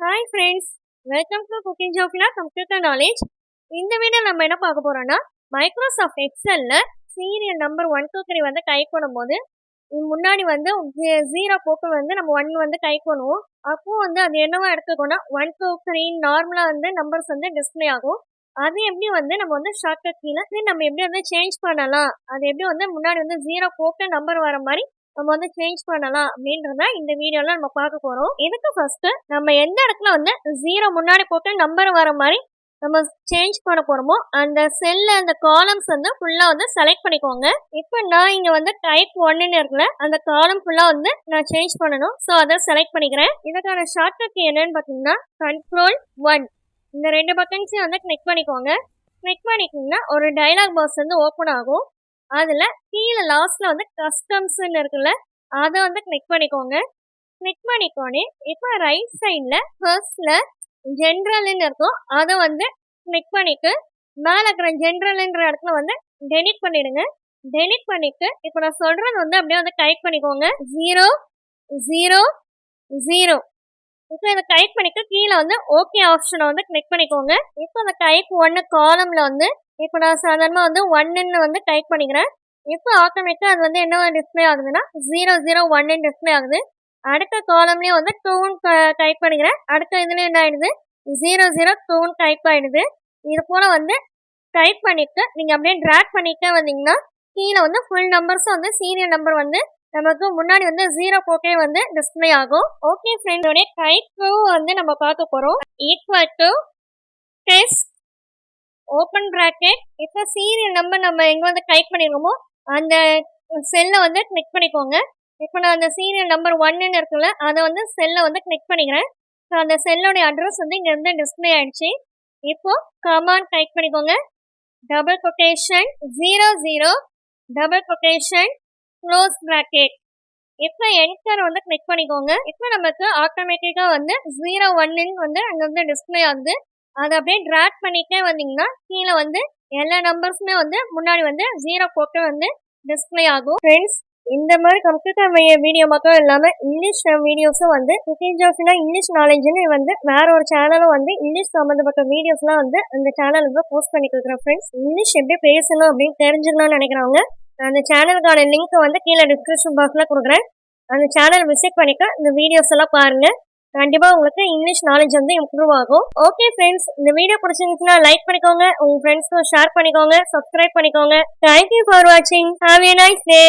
Hi friends welcome to cooking ஜோக்னா computer knowledge இந்த video நம்ம என்ன பார்க்க போகிறோன்னா Microsoft எக்ஸலில் serial number one two three வந்து கை போது முன்னாடி வந்து ஜீரோ போட்டு வந்து நம்ம ஒன் வந்து கை பண்ணுவோம். அப்போ வந்து அது என்னவா எடுத்துக்கோன்னா ஒன் டூ த்ரீ நார்மலாக வந்து நம்பர்ஸ் வந்து டிஸ்பிளே ஆகும். அது எப்படி வந்து நம்ம வந்து ஷார்ட்கட் கீழே நம்ம எப்படி வந்து சேஞ்ச் பண்ணலாம்? அது எப்படி வந்து முன்னாடி வந்து ஜீரோ போட்டு நம்பர் வர மாதிரி நம்ம வந்து சேஞ்ச் பண்ணலாம் அப்படின்றத இந்த வீடியோல நம்ம பார்க்க போறோம். இதுக்கு ஃபர்ஸ்ட் நம்ம எந்த இடத்துல வந்து ஜீரோ முன்னாடி போட்டு நம்பர் வர மாதிரி நம்ம சேஞ்ச் பண்ண போறோமோ அந்த செல்ல அந்த காலம்ஸ் வந்து ஃபுல்லா வந்து செலக்ட் பண்ணிக்கோங்க. இப்போ நான் இங்க வந்து டைப் ஒன்னு இருக்குல்ல அந்த காலம் ஃபுல்லா வந்து நான் சேஞ்ச் பண்ணணும். ஸோ அதை செலக்ட் பண்ணிக்கிறேன். இதுக்கான ஷார்ட்கட் என்னன்னு பார்த்தீங்கன்னா கண்ட்ரோல் ஒன் இந்த ரெண்டு பட்டன்ஸையும் வந்து கிளிக் பண்ணிக்கோங்க. கிளிக் பண்ணிட்டீங்கன்னா ஒரு டைலாக் பாக்ஸ் வந்து ஓப்பன் ஆகும். அதில் கீழே லாஸ்ட்டில் வந்து கஸ்டம்ஸ்ன்னு இருக்குல்ல அதை வந்து கிளிக் பண்ணிக்கோங்க. கிளிக் பண்ணிக்கோனே இப்போ ரைட் சைடில் ஃபர்ஸ்டில் ஜென்ரல்னு இருக்கும் அதை வந்து கிளிக் பண்ணிட்டு மேலே இருக்கிற ஜென்ரல்ன்ற இடத்துல வந்து டெலிட் பண்ணிடுங்க. டெலிட் பண்ணிட்டு இப்போ நான் சொல்கிறது வந்து அப்படியே வந்து டைப் பண்ணிக்கோங்க. ஜீரோ ஜீரோ ஜீரோ இப்போ இதை டைப் பண்ணிக்க கீழே வந்து ஓகே ஆப்ஷனை வந்து கிளிக் பண்ணிக்கோங்க. இப்போ அந்த டைப் ஒன்று காலமில் வந்து இப்போ நான் சாதாரணமாக வந்து ஒன்னுன்னு வந்து டைப் பண்ணிக்கிறேன். இப்போ ஆட்டோமேட்டிக்காக அது வந்து என்ன டிஸ்பிளே ஆகுதுன்னா ஜீரோ ஜீரோ ஒன்னு டிஸ்பிளே ஆகுது. அடுத்த காலம்லேயும் வந்து டூன்னு டைப் பண்ணிக்கிறேன். அடுத்த இதுலேயும் என்ன ஆயிடுது? ஜீரோ ஜீரோ டூன் டைப் ஆயிடுது. இது போல் வந்து டைப் பண்ணிட்டு நீங்கள் அப்படியே ட்ராக் பண்ணிகிட்டே வந்தீங்கன்னா கீழே வந்து ஃபுல் நம்பர்ஸும் வந்து சீரியல் நம்பர் வந்து நமக்கு முன்னாடி வந்து ஜீரோ போட்டே வந்து டிஸ்பிளே ஆகும். ஓகே ஃப்ரெண்டோடைய டைப் வந்து நம்ம பார்க்க போகிறோம் equal to text open bracket இப்போ சீரியல் நம்பர் நம்ம எங்கே வந்து டைப் பண்ணிருக்கோமோ அந்த செல்லை வந்து கிளிக் பண்ணிக்கோங்க. இப்போ நான் அந்த சீரியல் நம்பர் ஒன்னு இருக்குல்ல அதை வந்து செல்லை வந்து கிளிக் பண்ணிக்கிறேன். ஸோ அந்த செல்லோடைய அட்ரஸ் வந்து இங்கேருந்து டிஸ்பிளே ஆயிடுச்சு. இப்போ கமான் டைப் பண்ணிக்கோங்க. Double quotation zero zero double quotation close bracket இப்போ என்டர் வந்து கிளிக் பண்ணிக்கோங்க. இப்போ நமக்கு ஆட்டோமேட்டிக்காக வந்து ஜீரோ ஒன்னுன்னு வந்து அங்கே வந்து டிஸ்பிளே ஆகுது. அதை அப்படியே ட்ராக் பண்ணிகிட்டே வந்தீங்கன்னா கீழே வந்து எல்லா நம்பர்ஸுமே வந்து முன்னாடி வந்து ஜீரோ போட்டு வந்து டிஸ்பிளே ஆகும். ஃப்ரெண்ட்ஸ் இந்த மாதிரி கம்ப்யூட்டர் வீடியோ மட்டும் இல்லாமல் இங்கிலீஷ் வீடியோஸும் வந்து குக்கிங் ஜோஸ்னா இங்கிலீஷ் நாலேஜ்னு வந்து வேற ஒரு சேனலும் வந்து இங்கிலீஷ் சம்மந்தப்பட்ட வீடியோஸ்லாம் வந்து அந்த சேனலுக்கு போஸ்ட் பண்ணி கொடுக்குறேன் ஃப்ரெண்ட்ஸ் இங்கிலீஷ் எப்படி பேசணும் அப்படின்னு தெரிஞ்சுக்கணும்னு நினைக்கிறவங்க அந்த சேனலுக்கான லிங்க்கை வந்து கீழே டிஸ்கிரிப்ஷன் பாக்ஸில் கொடுக்குறேன். அந்த சேனல் விசிட் பண்ணிக்க இந்த வீடியோஸ் எல்லாம் பாருங்கள் கண்டிப்பாக உங்களுக்கு இங்கிலீஷ் நாலேஜ் வந்து இம்ப்ரூவ் ஆகும். ஓகே ஃப்ரெண்ட்ஸ் இந்த வீடியோ பிடிச்சிருந்துச்சுன்னா லைக் பண்ணிக்கோங்க. உங்கள் ஃப்ரெண்ட்ஸ்க்கும் ஷேர் பண்ணிக்கோங்க. சப்ஸ்கிரைப் பண்ணிக்கோங்க. தேங்க்யூ ஃபார் வாட்சிங் ஹாவ் ஏ நைஸ் டே